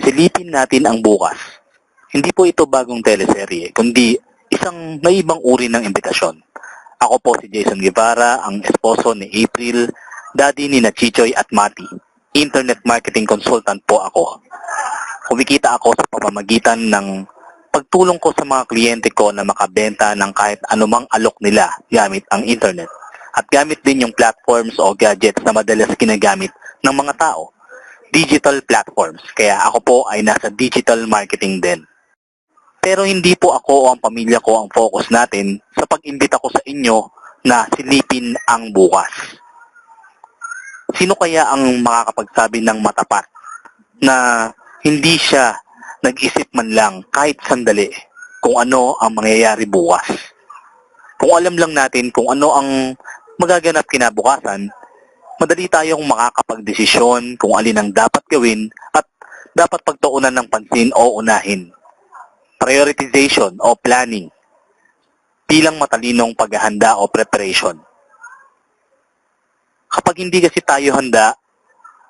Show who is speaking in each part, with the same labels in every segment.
Speaker 1: Silipin natin ang bukas. Hindi po ito bagong teleserye, kundi isang may uri ng imbitasyon. Ako po si Jason Guevara, ang esposo ni April, daddy ni na Chichoy at Mati. Internet marketing consultant po ako. Kumikita ako sa pamamagitan ng pagtulong ko sa mga kliyente ko na makabenta ng kahit anumang alok nila gamit ang internet. At gamit din yung platforms o gadgets na madalas ginagamit ng mga tao. Digital platforms. Kaya ako po ay nasa digital marketing din. Pero hindi po ako o ang pamilya ko ang focus natin sa pag-imbita ko sa inyo na silipin ang bukas. Sino kaya ang makakapagsabi ng matapat na hindi siya nag-isip man lang kahit sandali kung ano ang mangyayari bukas? Kung alam lang natin kung ano ang magaganap kinabukasan, madali tayong makakapagdesisyon kung alin ang dapat gawin at dapat pagtuunan ng pansin o unahin prioritization o planning bilang matalinong paghahanda o preparation. Kapag hindi kasi tayo handa,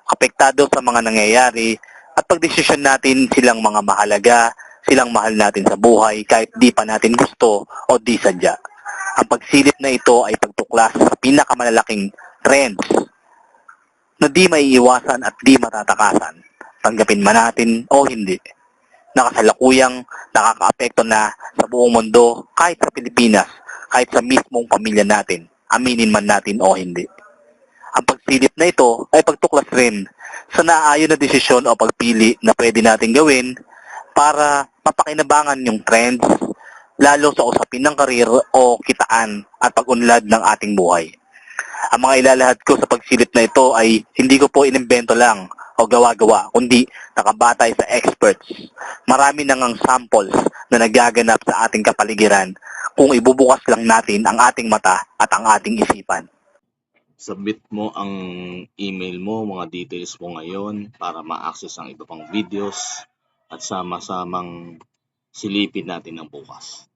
Speaker 1: apektado sa mga nangyayari at pagdesisyon natin silang mga mahalaga, silang mahal natin sa buhay kahit di pa natin gusto o di sadya. Ang pagsilip na ito ay pagtuklas sa pinakamalalaking trends na di maiiwasan at di matatakasan, tanggapin man natin o hindi nakasalukuyang nakakaapekto na sa buong mundo kahit sa Pilipinas, kahit sa mismong pamilya natin, aminin man natin o hindi. Ang pagsilip na ito ay pagtuklas rin sa naayon na desisyon o pagpili na pwede natin gawin para mapakinabangan yung trends lalo sa usapin ng karir o kitaan at pag-unlad ng ating buhay. Ang mga ilalahad ko sa pagsilip na ito ay hindi ko po inimbento lang o gawa-gawa, kundi nakabatay sa experts. Marami nang ang samples na nagaganap sa ating kapaligiran kung ibubukas lang natin ang ating mata at ang ating isipan.
Speaker 2: submit mo ang email mo, mga details mo ngayon para ma-access ang iba pang videos at sama-samang silipin natin ang bukas.